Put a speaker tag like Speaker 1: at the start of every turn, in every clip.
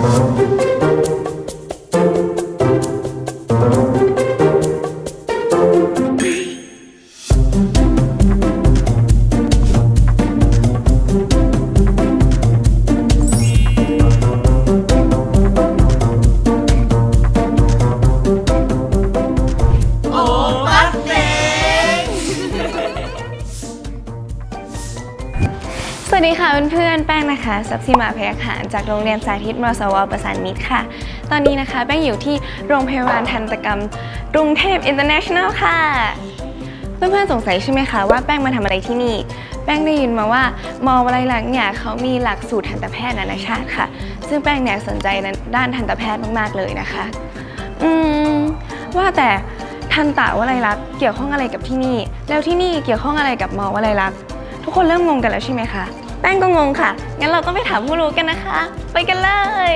Speaker 1: โอปาร์ตี้สวัสดีค่ะเพื่อนๆ นะคะซับซิมาพยัคหารจากโรงเรียนสาธิตมสวประสานมิตรค่ะ ตอนนี้นะคะแป้งอยู่ที่โรงพยาบาลทันตกรรมกรุงเทพอินเตอร์เนชั่นแนลค่ะ เพื่อนๆสงสัยใช่ไหมคะว่าแป้งมาทำอะไรที่นี่ แป้งได้ยินมาว่ามอวลัยลักเนี่ยเขามีหลักสูตรทันตแพทย์นานาชาติค่ะ ซึ่งแป้งเนี่ยสนใจในด้านทันตแพทย์มากๆเลยนะคะ อืมว่าแต่ทันตะวลัยลักษณ์เกี่ยวข้องอะไรกับที่นี่ แล้วที่นี่เกี่ยวข้องอะไรกับมอวลัยลักษณ์ทุกคนเริ่มงงกันแล้วใช่ไหมคะ แป้งก็งงค่ะ งั้นเราก็ไปถามผู้รู้กันนะคะ ไปกันเลย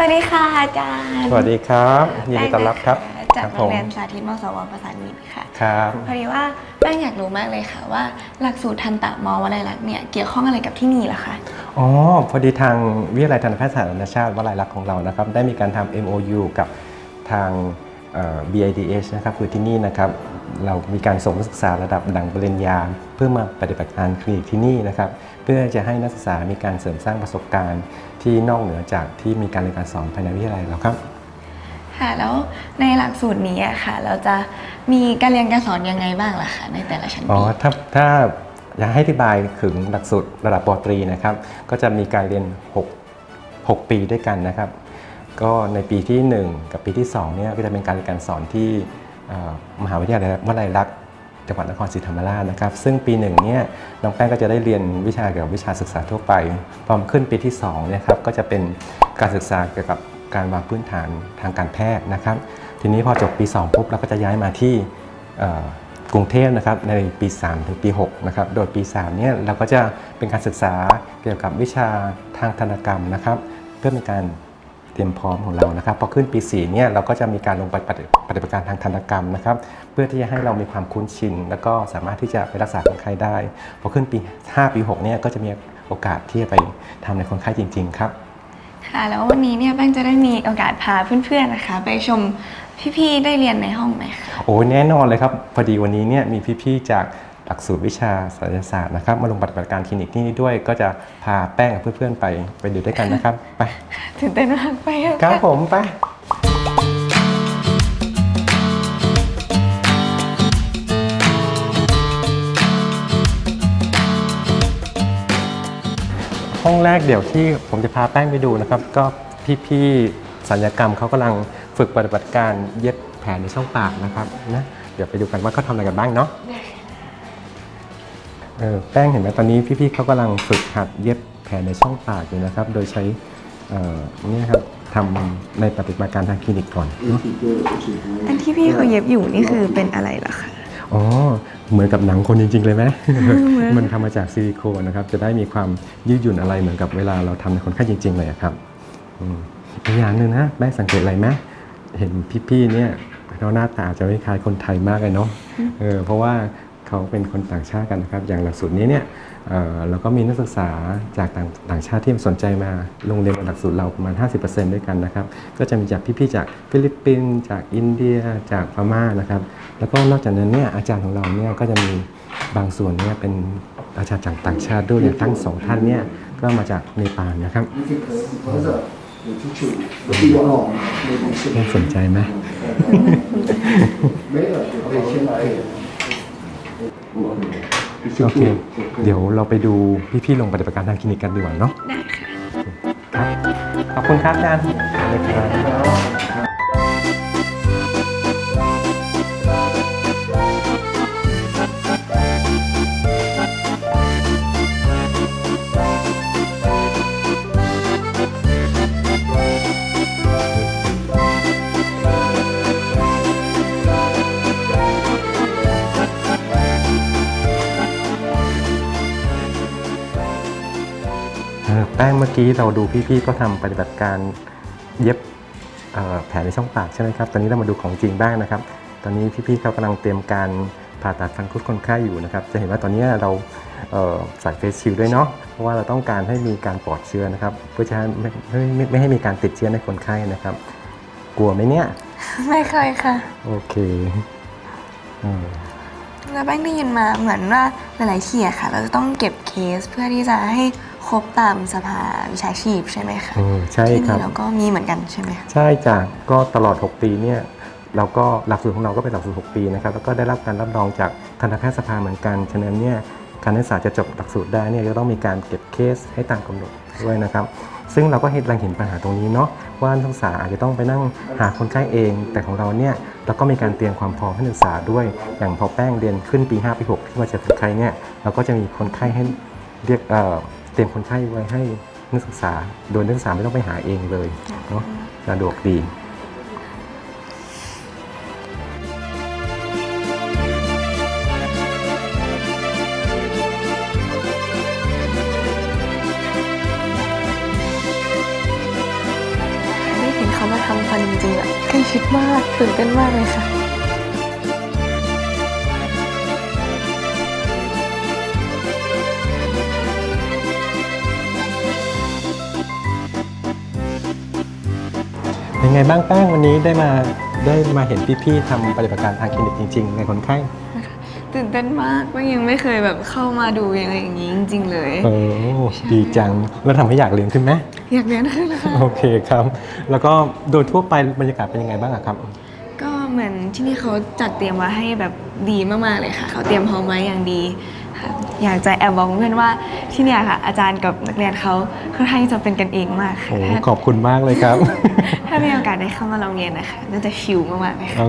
Speaker 1: สวัสดีค่ะอาจารย์
Speaker 2: สวัสดีครับยินดีต้อนรับครับ
Speaker 1: แป้งนะคะจาก
Speaker 2: ครับ
Speaker 1: โรงเรียน
Speaker 2: ผม
Speaker 1: สาธิตมสวประสานมิตรค่ะ
Speaker 2: ครับ
Speaker 1: พอดีว่าแป้งอยากรู้มากเลยค่ะว่าหลักสูตรทันตะมอวลัยลักษณ์เนี่ยเกี่ยวข้องอะไรกับที่นี่ล่ะคะ
Speaker 2: อ๋อพอดีทางวิทยาลัยทันตแพทยศาสตร์นานาชาติวลัยลักษณ์ของเรานะครับ ได้มีการทำ MOU กับทางเอ่อ BIDH นะครับคือที่นี่นะครับ เรามีการส่งนักศึกษาระดับดังปริญญา เพื่อมาปฏิบัติการคลินิกที่นี่นะครับ เพื่อจะให้นักศึกษามีการเสริมสร้างประสบการณ์ที่นอกเหนือจากที่มีการเรียนการสอนภายในวิทยาลัยแล้วครับ
Speaker 1: ค่ะแล้วในหลักสูตรนี้อะค่ะ เราจะมีการเรียนการสอนยังไงบ้างล่ะคะในแต่ละชั้น
Speaker 2: อ๋อ
Speaker 1: ปี
Speaker 2: ถ้าถ้าอยากให้อธิบายถึงหลักสูตรระดับปตรีนะครับ ก็จะมีการเรียน 6 6 ปีด้วยกันนะครับ ก็ในปีที่ 1 กับปีที่2เนี่ยก็จะเป็นการเรียนการสอนที่เอ่อ มหาวิทยาลัยวลัยลักษณ์จังหวัดนครศรีธรรมราชนะครับ ซึ่งปีหนึ่งเนี่ยน้องแป้งก็จะได้เรียนวิชาเกี่ยวกับวิชาศึกษาทั่วไป พอมขึ้นปีที่2เนี่ยครับก็จะเป็นการศึกษาเกี่ยวกับการวางพื้นฐานทางการแพทย์นะครับ ทีนี้พอจบปี 2 ปุ๊บเราก็จะย้ายมาที่กรุงเทพนะครับในปี 3 ถึงปี 6 นะครับ โดยปี 3 เนี่ยเราก็จะเป็นการศึกษาเกี่ยวกับวิชาทางธนกรรมนะครับ เพื่อเป็นการ ตรียมพร้อมของเรานะครับพอขึ้นปี4เนี่ยเราก็จะมีการลงไปปฏิปฏิบัติการทางธนกรรมนะครับเพื่อที่จะให้เรามีความคุ้นชิน แล้วก็สามารถที่จะไปรักษาคนไข้ได้ พอขึ้นปี 5 ปี6เนี่ยก็จะมีโอกาสที่จะไปทำในคนไข้จริง ๆ ครับ
Speaker 1: ค่ะแล้ววันนี้เนี่ยแป้งจะได้มีโอกาสพาเพื่อนๆนะคะ ไปชมพี่ๆได้เรียนในห้องไหมคะ
Speaker 2: โอ้ยแน่นอนเลยครับพอดีวันนี้เนี่ยมีพี่ๆจาก หลักสูตรวิชาศัลยศาสตร์นะครับ มาลงปฏิบัติการคลินิกที่นี่ด้วย ก็จะพาแป้งกับเพื่อนๆไปไปดูด้วยกันนะครับ ไป
Speaker 1: ตื่นเต้นมากไปกัน
Speaker 2: ครับ
Speaker 1: ค่ะ
Speaker 2: ผมไป ห้องแรกเดี๋ยวที่ผมจะพาแป้งไปดูนะครับ ก็พี่ๆสัญญกรรมเขากำลังฝึกปฏิบัติการเย็บแผลในช่องปากนะครับนะเดี๋ยวไปดูกันว่าเขาทำอะไรกันบ้างเนาะ เออแป้งเห็นไหมตอนนี้พี่ๆเขากำลังฝึกหัดเย็บแผลในช่องปากอยู่นะครับ โดยใช้เอ่อเนี่ยครับทำในปฏิบัติการทางคลินิกก่อนเนอะ
Speaker 1: อันที่พี่เขาเย็บอยู่นี่คือเป็นอะไรล่ะคะ
Speaker 2: อ๋อ เหมือนกับหนังคนจริง ๆ เลยไหม
Speaker 1: เหมือน
Speaker 2: มันทำมาจากซิลิโคนนะครับ จะได้มีความยืดหยุ่นอะไรเหมือนกับเวลาเราทำในคนไข้จริง ๆ เลยอะครับอืมอีกอย่างหนึ่งนะแม่สังเกตอะไรไหมเห็นพี่ๆเนี่ยเขาหน้าตาจะไม่คล้ายคนไทยมากเลยเนาะเออเพราะว่า เขาเป็นคนต่างชาติกันนะครับ อย่างหลักสูตรนี้เนี่ยเราก็มีนักศึกษาจากต่างางชาติที่สนใจมาลงเรียนหลักสูตรเราประมาณ 50%ด้วยกันนะครับ ก็จะมีจากพี่ๆจากฟิลิปปินส์จากอินเดียจากพม่านะครับ แล้วก็นอกจากนั้นเนี่ยอาจารย์ของเราเนี่ยก็จะมีบางส่วนเนี่ยเป็นอาจารย์จากต่างชาติด้วยอย่างทั้งสองท่านเนี่ยก็มาจากเนปาลนะครับน่าสนใจไหม โอเค เดี๋ยวเราไปดูพี่ๆลงปฏิบัติการทางคลินิกกันดีกว่าเนาะ
Speaker 1: ได้ค่ะ
Speaker 2: ครับขอบคุณครับอาจารย์ ครับกี้เราดูพี่ๆก็ทำปฏิบัติการเย็บเอ่อแผลในช่องปากใช่ไหมครับ ตอนนี้เรามาดูของจริงบ้างนะครับ ตอนนี้พี่ๆเขากำลังเตรียมการผ่าตัดฟันคุดคนไข้อยู่นะครับ จะเห็นว่าตอนนี้เราเอ่อใส่เฟสชิลด์ด้วยเนาะ เพราะว่าเราต้องการให้มีการปลอดเชื้อนะครับ เพื่อจะไม่ไม่ไม่ไม่ให้มีการติดเชื้อในคนไข้นะครับ กลัวไหมเนี่ย
Speaker 1: ไม่เคยค่ะ
Speaker 2: โอเคอืม
Speaker 1: แล้วแป้งได้ยินมาเหมือนว่าหลายๆที่อะค่ะ เราจะต้องเก็บเคสเพื่อที่จะให้ ครบตามสภาวิชาชีพใช่ไหมคะ
Speaker 2: อืมใช่
Speaker 1: ที่
Speaker 2: ครั
Speaker 1: นี่
Speaker 2: บ
Speaker 1: เราก็มีเหมือนกันใช่ไหมคะ
Speaker 2: ใช่จ้ะก็ตลอด 6 ปีเนี่ยเราก็หลักสูตรของเราก็เป็นหลักสูตร 6 ปีนะครับแล้วก็ได้รับการรับรองจากทันตแพทยสภาเหมือนกัน ฉะนั้นเนี่ยการนักศึกษาจะจบหลักสูตรได้เนี่ยจะต้องมีการเก็บเคสให้ตามกำหนดด้วยนะครับ ซึ่งเราก็เห็นรังเห็นปัญหาตรงนี้เนาะว่านักศึกษาอาจจะต้องไปนั่งหาคนไข้เอง แต่ของเราเนี่ยเราก็มีการเตรียมความพร้อมให้นักศึกษาด้วย อย่างพอแป้งเรียนขึ้นปี5ปี6ที่มาเจอคนไข้เนี่ยเราก็จะมีคนไข้ให้เรียกเอ่อเต รียมคนไข้ไว้ให้นักศึกษา โดยนักศึกษาไม่ต้องไปหาเองเลยเนาะสะดวกดี
Speaker 1: ได้เห็นเขามาทำฟันจริงๆแบบใกล้ชิดมากตื่นเต้นมากเลยค่ะ
Speaker 2: ไงบ้างแป้งวันนี้ได้มาได้มาเห็นพี่ๆทำปฏิบัติการทางคลินิกจริง ๆ ในคนไข้
Speaker 1: ตื่นเต้นมากแป้งยังไม่เคยแบบเข้ามาดูอะไรอย่างนี้จริง ๆ เลย
Speaker 2: โอ้ดีจังแล้วทำให้อยากเรียนขึ้นไหม
Speaker 1: อยากเรียนขึ้นค่ะ
Speaker 2: โอเคครับ แล้วก็โดยทั่วไปบรรยากาศเป็นยังไงบ้างอะครับ
Speaker 1: ก็เหมือนที่นี่เขาจัดเตรียมมาให้แบบดีมากๆเลยค่ะ เขาเตรียมพร้อมไว้อย่างดี ค่ะอยากจะแอบบอกเพื่อนว่าที่เนี่ยค่ะ อาจารย์กับนักเรียนเขาค่อนข้างจะเป็นกันเองมากค่ะ
Speaker 2: โอ้
Speaker 1: ถ้า
Speaker 2: ขอบคุณมากเลยครับ
Speaker 1: ถ้ามีโอกาสได้เข้ามาลองเรียนนะคะน่าจะชิลมากๆเลยค่ะ
Speaker 2: โอ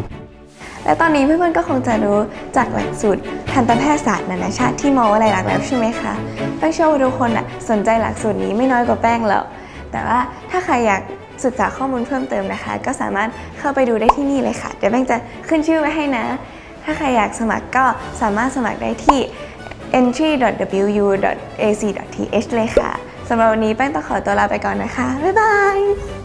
Speaker 1: และตอนนี้เพื่อนๆก็คงจะรู้จากหลักสูตรทันตแพทยศาสตร์นานาชาติที่มอวลัยลักษณ์แล้วใช่ไหมคะแป้งเชื่อว่าทุกคนอะสนใจหลักสูตรนี้ไม่น้อยกว่าแป้งแล้ว แต่ว่าถ้าใครอยากศึกษาข้อมูลเพิ่มเติมนะคะ ก็สามารถเข้าไปดูได้ที่นี่เลยค่ะ เดี๋ยวแป้งจะขึ้นชื่อไว้ให้นะ ถ้าใครอยากสมัครก็สามารถสมัครได้ที่ entry.wu.ac.th เลยค่ะ สำหรับวันนี้แป้งต้องขอตัวลาไปก่อนนะคะ บ๊ายบาย